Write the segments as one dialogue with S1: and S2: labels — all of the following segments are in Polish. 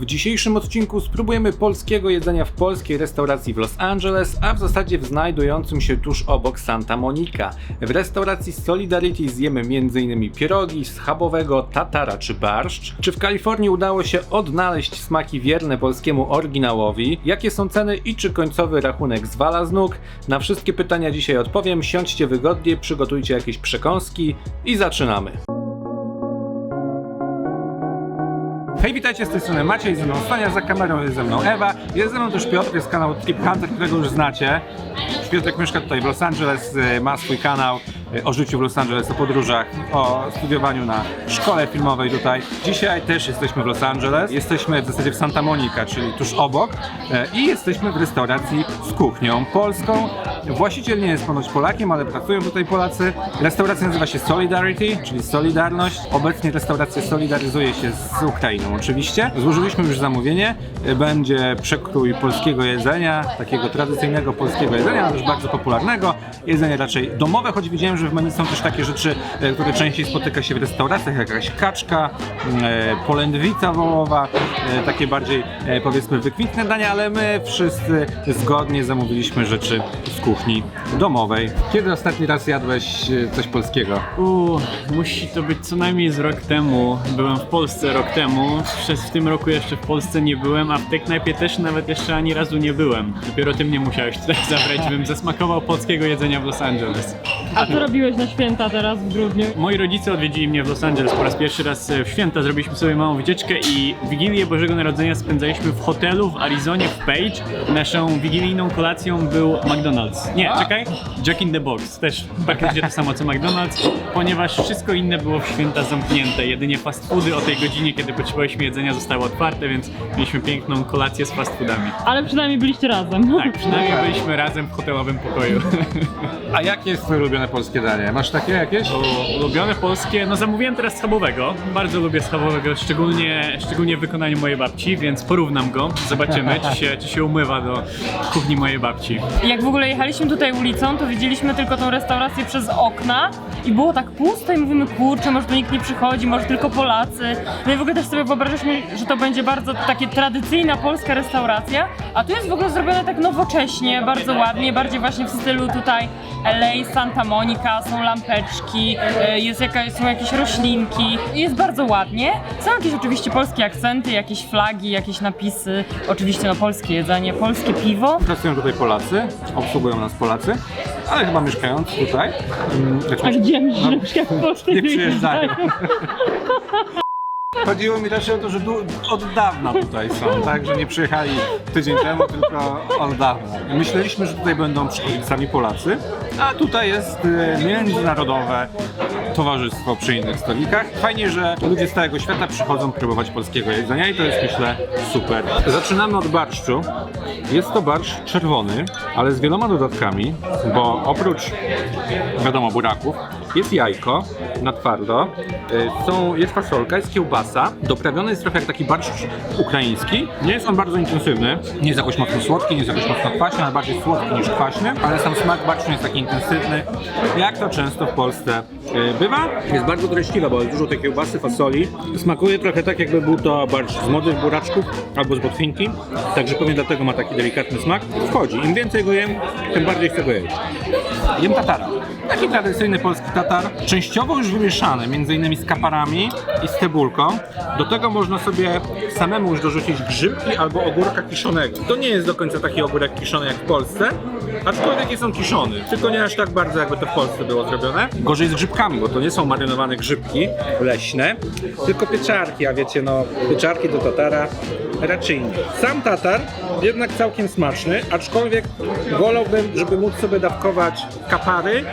S1: W dzisiejszym odcinku spróbujemy polskiego jedzenia w polskiej restauracji w Los Angeles, a w zasadzie w znajdującym się tuż obok Santa Monica. W restauracji Solidarity zjemy m.in. pierogi, schabowego, tatara czy barszcz. Czy w Kalifornii udało się odnaleźć smaki wierne polskiemu oryginałowi? Jakie są ceny i czy końcowy rachunek zwala z nóg? Na wszystkie pytania dzisiaj odpowiem. Siądźcie wygodnie, przygotujcie jakieś przekąski i zaczynamy. Hej, witajcie z tej strony Maciej, ze mną Stania, za kamerą jest ze mną Ewa, jest ze mną też Piotr, jest kanał Trip Hunter, którego już znacie. Piotrek mieszka tutaj w Los Angeles, y, ma swój kanał o życiu w Los Angeles, o podróżach, o studiowaniu na szkole filmowej tutaj. Dzisiaj też jesteśmy w Los Angeles, jesteśmy w zasadzie w Santa Monica, czyli tuż obok y, i jesteśmy w restauracji z kuchnią polską. Właściciel nie jest ponoć Polakiem, ale pracują tutaj Polacy. Restauracja nazywa się Solidarity, czyli Solidarność. Obecnie restauracja solidaryzuje się z Ukrainą oczywiście. Złożyliśmy już zamówienie. Będzie przekrój polskiego jedzenia, takiego tradycyjnego polskiego jedzenia, ale też bardzo popularnego. Jedzenie raczej domowe, choć widziałem, że w menu są też takie rzeczy, e, które częściej spotyka się w restauracjach, jak jakaś kaczka, e, polędwica wołowa, e, takie bardziej powiedzmy wykwintne dania, ale my wszyscy zgodnie zamówiliśmy rzeczy z kuchni domowej. Kiedy ostatni raz jadłeś coś polskiego?
S2: Uuu, musi to być co najmniej z rok temu. Byłem w Polsce rok temu. Przez w tym roku jeszcze w Polsce nie byłem, a w tej knajpie też nawet jeszcze ani razu nie byłem. Dopiero ty mnie musiałeś tutaj zabrać, bym zasmakował polskiego jedzenia w Los Angeles.
S3: A co robiłeś na święta teraz w grudniu?
S2: Moi rodzice odwiedzili mnie w Los Angeles po raz pierwszy raz e, w święta. Zrobiliśmy sobie małą wycieczkę i Wigilię Bożego Narodzenia spędzaliśmy w hotelu w Arizonie w Page. Naszą wigilijną kolacją był McDonald's. Nie, czekaj, Jack in the Box. Też praktycznie to samo co McDonald's, ponieważ wszystko inne było w święta zamknięte. Jedynie fast foody o tej godzinie, kiedy potrzebowaliśmy jedzenia, zostały otwarte, więc mieliśmy piękną kolację z fast foodami.
S3: Ale przynajmniej byliście razem.
S2: Tak, przynajmniej byliśmy razem w hotelowym pokoju.
S1: A jakie jest twoje ulubione polskie danie? Masz takie jakieś?
S2: O, Ulubione polskie, no zamówiłem teraz schabowego. Bardzo lubię schabowego, szczególnie, szczególnie w wykonaniu mojej babci, więc porównam go. Zobaczymy, czy się, czy się umywa do kuchni mojej babci.
S3: Jak w ogóle jechaliśmy tutaj ulicą, to widzieliśmy tylko tą restaurację przez okna i było tak pusto i mówimy, kurczę, może tu nikt nie przychodzi, może tylko Polacy. No i w ogóle też sobie wyobrażaliśmy, że to będzie bardzo takie tradycyjna polska restauracja, a tu jest w ogóle zrobione tak nowocześnie, bardzo ładnie, bardziej właśnie w stylu tutaj LA, Santa Monica, są lampeczki, e, jest jaka, są jakieś roślinki, jest bardzo ładnie. Są jakieś oczywiście polskie akcenty, jakieś flagi, jakieś napisy, oczywiście no polskie jedzenie, polskie piwo.
S1: Pracują tutaj Polacy, obsługują nas Polacy, ale chyba mieszkając tutaj. znaczy,
S3: A gdzie myślisz,
S1: No,
S3: że przykład w Polsce
S1: nie przyjeżdżają. Chodziło mi raczej o to, że od dawna tutaj są, tak? Że nie przyjechali tydzień temu, tylko od dawna. Myśleliśmy, że tutaj będą przychodzić sami Polacy, a tutaj jest e, międzynarodowe towarzystwo przy innych stolikach. Fajnie, że ludzie z całego świata przychodzą próbować polskiego jedzenia i to jest myślę super. Zaczynamy od barszczu. Jest to barszcz czerwony, ale z wieloma dodatkami, bo oprócz wiadomo buraków, jest jajko na twardo, y, są, jest fasolka, jest kiełbasa, doprawiony jest trochę jak taki barszcz ukraiński. Nie jest on bardzo intensywny, nie jest jakoś mocno słodki, nie jest jakoś mocno kwaśny, ale bardziej słodki niż kwaśny, ale sam smak barszczu jest taki intensywny, jak to często w Polsce y, bywa. Jest bardzo treściwa, bo jest dużo tej kiełbasy, fasoli. Smakuje trochę tak, jakby był to barszcz z młodych buraczków albo z botwinki, także pewnie dlatego ma taki delikatny smak. Wchodzi, im więcej go jem, tym bardziej chcę go jeść. Jem tatara. Taki tradycyjny polski tatar, częściowo już wymieszany, między innymi z kaparami i z cebulką. Do tego można sobie samemu już dorzucić grzybki albo ogórka kiszonego. To nie jest do końca taki ogórek kiszony jak w Polsce, aczkolwiek jest on kiszony, tylko nie aż tak bardzo jakby to w Polsce było zrobione. Gorzej z grzybkami, bo to nie są marynowane grzybki leśne, tylko pieczarki, a wiecie no, pieczarki do tatara raczej nie. Sam tatar jednak całkiem smaczny, aczkolwiek wolałbym, żeby móc sobie dawkować kapary,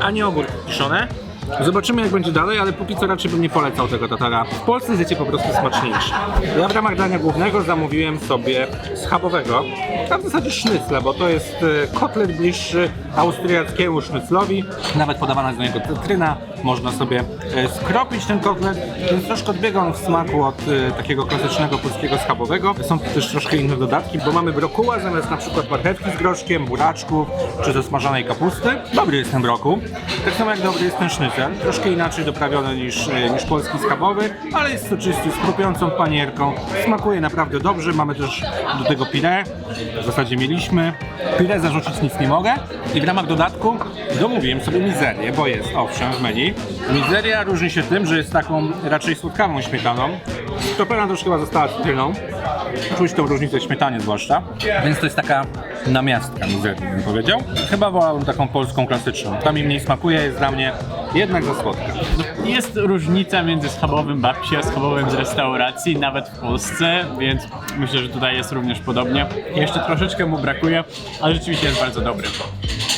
S1: a nie ogórki kiszone. Zobaczymy jak będzie dalej, ale póki co raczej bym nie polecał tego tatara. W Polsce zjecie po prostu smaczniejszy. Ja w ramach dania głównego zamówiłem sobie schabowego. a w zasadzie sznycle, bo to jest e, kotlet bliższy austriackiemu sznyclowi. Nawet podawana jest do niego cytryna, można sobie e, skropić ten kotlet, więc troszkę odbiega on w smaku od e, takiego klasycznego polskiego schabowego. Są tu też troszkę inne dodatki, bo mamy brokuła zamiast na przykład marchewki z groszkiem, buraczków czy zasmażanej kapusty. Dobry jest ten brokuł, tak samo jak dobry jest ten sznycel. Troszkę inaczej doprawiony niż, e, niż polski schabowy, ale jest soczysty, z panierką. Smakuje naprawdę dobrze. Mamy też do tego pire. W zasadzie mieliśmy. Pire zarzucić nic nie mogę. I w ramach dodatku domówiłem sobie mizerię, bo jest owszem w menu. Mizeria różni się tym, że jest taką raczej słodkawą śmietaną. Skropiona też chyba została cytryną. Czuć tą różnicę w śmietanie zwłaszcza. Więc to jest taka namiastka mizerii, bym powiedział. Chyba wolałbym taką polską klasyczną. Ta mi mniej smakuje, jest dla mnie jednak za słodka.
S2: Jest różnica między schabowym babci a schabowym z restauracji, nawet w Polsce, więc myślę, że tutaj jest również podobnie. Jeszcze troszeczkę mu brakuje, ale rzeczywiście jest bardzo dobry.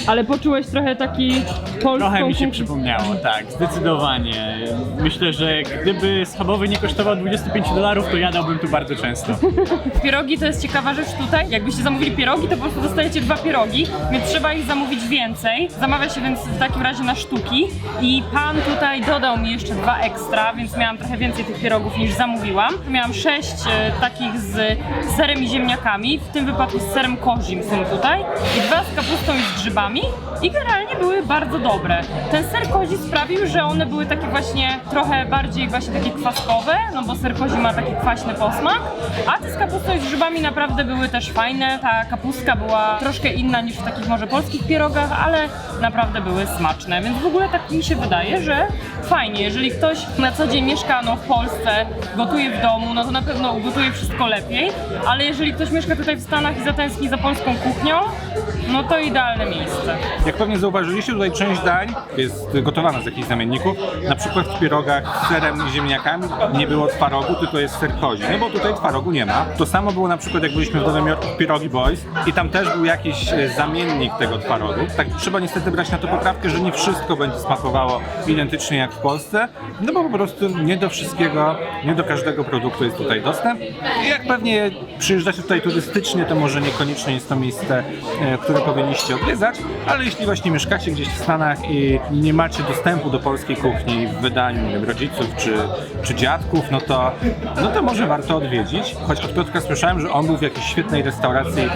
S3: Ale poczułeś trochę taki polską
S2: Trochę mi się
S3: kuchnię.
S2: przypomniało, tak, zdecydowanie. Myślę, że gdyby schabowy nie kosztował 25 dolarów, to jadałbym tu bardzo często.
S3: Pierogi to jest ciekawa rzecz tutaj. Jakbyście zamówili pierogi, to po prostu dostajecie dwa pierogi, więc trzeba ich zamówić więcej. Zamawia się więc w takim razie na sztuki i pan tutaj dodał mi jeszcze dwa ekstra, więc miałam trochę więcej tych pierogów niż zamówiłam. Miałam sześć e, takich z serem i ziemniakami, w tym wypadku z serem kozim są tutaj i dwa z kapustą i z grzybami i generalnie były bardzo dobre. Ten ser kozi sprawił, że one były takie właśnie trochę bardziej właśnie takie kwaskowe, no bo ser kozi ma taki kwaśny posmak, a te z kapustą i z grzybami naprawdę były też fajne. Ta kapustka była troszkę inna niż w takich może polskich pierogach, ale naprawdę były smaczne, więc w ogóle tak mi się wydaje, że fajnie, jeżeli ktoś na co dzień mieszka no, w Polsce, gotuje w domu, no to na pewno ugotuje wszystko lepiej, ale jeżeli ktoś mieszka tutaj w Stanach i zatęskni za polską kuchnią, no to idealne miejsce.
S1: Jak pewnie zauważyliście, tutaj część dań jest gotowana z jakichś zamienników. Na przykład w pierogach z serem i ziemniakami nie było twarogu, tylko jest ser kozi. No bo tutaj twarogu nie ma. To samo było na przykład jak byliśmy w Nowym Jorku w Pierogi Boys i tam też był jakiś e, zamiennik tego twarogu. Tak trzeba niestety brać na to poprawkę, że nie wszystko będzie smakowało identycznie jak w Polsce, no bo po prostu nie do wszystkiego, nie do każdego produktu jest tutaj dostęp. I jak pewnie przyjeżdżacie tutaj turystycznie, to może niekoniecznie jest to miejsce, e, które powinniście odwiedzać, ale jeśli właśnie mieszkacie gdzieś w Stanach i nie macie dostępu do polskiej kuchni w wydaniu nie wiem, rodziców czy, czy dziadków, no to, no to może warto odwiedzić. Choć od Piotrka słyszałem, że on był w jakiejś świetnej restauracji e,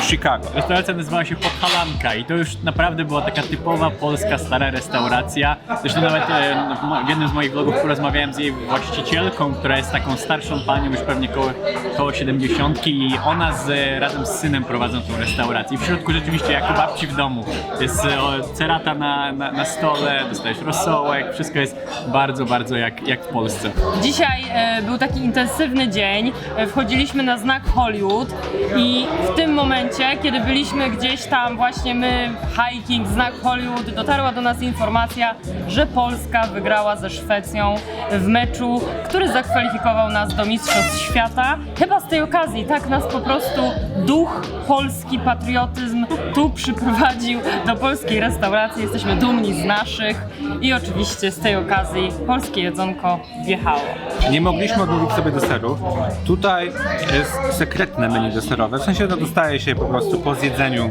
S1: w Chicago.
S2: Restauracja nazywała się Podhalanka i to już naprawdę była taka typowa polska stara restauracja. Zresztą nawet e, w jednym z moich vlogów porozmawiałem z jej właścicielką, która jest taką starszą panią, już pewnie koło, koło 70 i ona z, razem z synem prowadzą tą restaurację. I w środku rzeczywiście jak babci w domu. Jest e, cerata na, na, na stole, dostajesz rosołek, wszystko jest bardzo, bardzo jak, jak w Polsce.
S3: Dzisiaj e, był taki intensywny dzień. E, wchodziliśmy na znak Hollywood i w tym momencie, kiedy byliśmy gdzieś tam właśnie my, hiking, znak Hollywood, dotarła do nas informacja, że Polska wygrała ze Szwecją w meczu, który zakwalifikował nas do Mistrzostw Świata. Chyba z tej okazji tak nas po prostu duch polski, patriotyzm tu przyprowadził do polskiej restauracji. Jesteśmy dumni z naszych i oczywiście z tej okazji polskie jedzonko wjechało.
S1: Nie mogliśmy odmówić sobie deserów. Tutaj jest sekretne menu deserowe, w sensie to dostaje się po prostu po zjedzeniu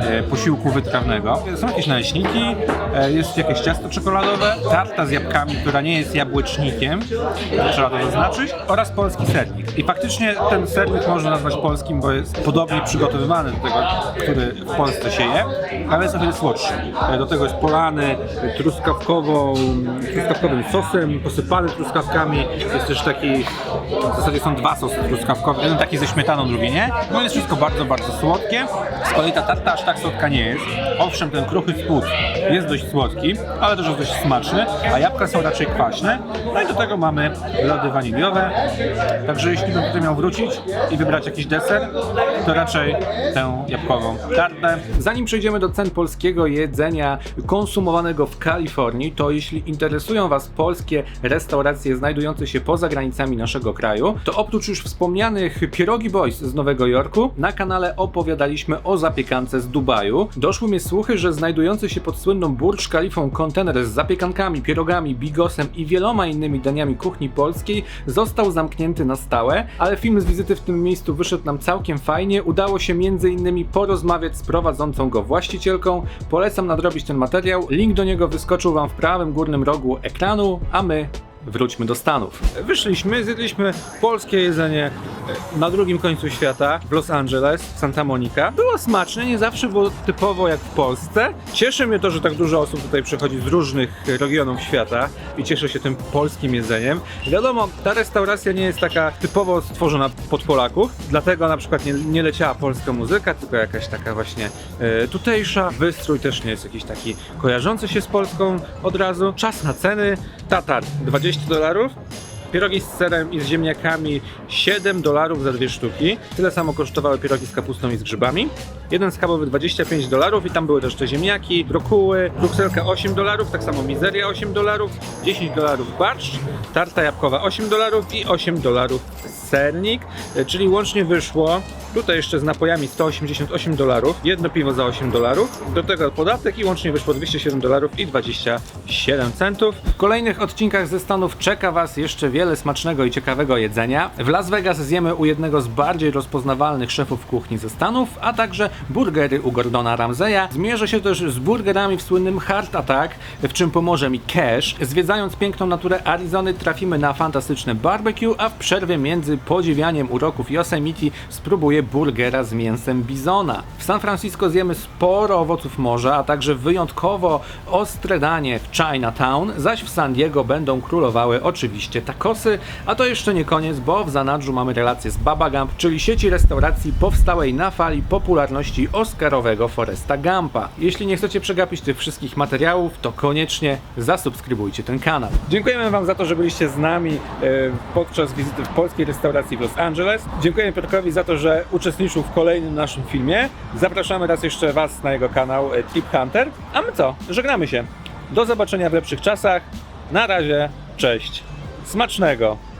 S1: e, posiłku wytrawnego. Są jakieś naleśniki, e, jest jakieś ciasto czekoladowe, tarta z jabłkami, która nie jest jabłecznikiem, trzeba to zaznaczyć, oraz polski sernik. I faktycznie ten sernik można nazwać polskim, bo jest podobnie przygotowywany do tego, który w Polsce się je, ale jest o wiele słodszy. E, Do tego jest polany truskawkową, truskawkowym sosem, posypany truskawkami. Jest też taki, w zasadzie są dwa sosy truskawkowe, jeden taki ze śmietaną, drugi nie. No jest wszystko bardzo, bardzo słodkie. Z kolei ta tarta aż tak słodka nie jest. Owszem, ten kruchy spód jest dość słodki, ale też jest dość smaczny, a jabłka są raczej kwaśne. No i do tego mamy lody waniliowe. Także jeśli bym tutaj miał wrócić i wybrać jakiś deser, to raczej tę jabłkową tartę. Zanim przejdziemy do cen polskiego jedzenia konsumowanego w Kalifornii, to jeśli interesują Was polskie restauracje znajdujące się poza granicami naszego kraju, to oprócz już wspomnianych Pierogi Boys z Nowego Jorku, na kanale opowiadaliśmy o zapiekance z Dubaju. Doszły mnie słuchy, że znajdujący się pod słynną Burj Khalifą kontener z zapiekankami pierogami, bigosem i wieloma innymi daniami kuchni polskiej, został zamknięty na stałe, ale film z wizyty w tym miejscu wyszedł nam całkiem fajnie. Udało się innymi porozmawiać z prowadzącą go właścicielką. Polecam nadrobić ten materiał. Link do niego wyskoczył wam w prawym górnym rogu ekranu, a my wróćmy do Stanów. Wyszliśmy, zjedliśmy polskie jedzenie e, na drugim końcu świata, w Los Angeles, w Santa Monica. Było smaczne, nie zawsze było typowo jak w Polsce. Cieszy mnie to, że tak dużo osób tutaj przychodzi z różnych regionów świata i cieszę się tym polskim jedzeniem. Wiadomo, ta restauracja nie jest taka typowo stworzona pod Polaków, dlatego na przykład nie, nie leciała polska muzyka, tylko jakaś taka właśnie e, tutejsza. Wystrój też nie jest jakiś taki kojarzący się z Polską od razu. Czas na ceny. Tatar 20 dolarów. Pierogi z serem i z ziemniakami 7 dolarów za dwie sztuki. Tyle samo kosztowały pierogi z kapustą i z grzybami. Jeden schabowy 25 dolarów i tam były też te ziemniaki, brokuły, brukselka 8 dolarów, tak samo mizeria 8 dolarów, 10 dolarów barszcz, tarta jabłkowa 8 dolarów i 8 dolarów sernik, e, czyli łącznie wyszło tutaj jeszcze z napojami 188 dolarów, jedno piwo za 8 dolarów, do tego podatek i łącznie wyszło 207 dolarów i 27 centów. W kolejnych odcinkach ze Stanów czeka Was jeszcze wiele smacznego i ciekawego jedzenia. W Las Vegas zjemy u jednego z bardziej rozpoznawalnych szefów kuchni ze Stanów, a także burgery u Gordona Ramseya. Zmierzę się też z burgerami w słynnym Heart Attack, w czym pomoże mi Cash. Zwiedzając piękną naturę Arizony trafimy na fantastyczne barbecue, a w przerwie między podziwianiem uroków Yosemite spróbuję burgera z mięsem bizona. W San Francisco zjemy sporo owoców morza, a także wyjątkowo ostre danie w Chinatown, zaś w San Diego będą królowały oczywiście tacosy, a to jeszcze nie koniec, bo w zanadrzu mamy relację z Baba Gump, czyli sieci restauracji powstałej na fali popularności oscarowego Foresta Gumpa. Jeśli nie chcecie przegapić tych wszystkich materiałów, to koniecznie zasubskrybujcie ten kanał. Dziękujemy Wam za to, że byliście z nami e, podczas wizyty w polskiej restauracji w Los Angeles. Dziękujemy Piotrkowi za to, że uczestniczył w kolejnym naszym filmie. Zapraszamy raz jeszcze Was na jego kanał e, Tip Hunter. A my co? Żegnamy się. Do zobaczenia w lepszych czasach. Na razie, cześć. Smacznego!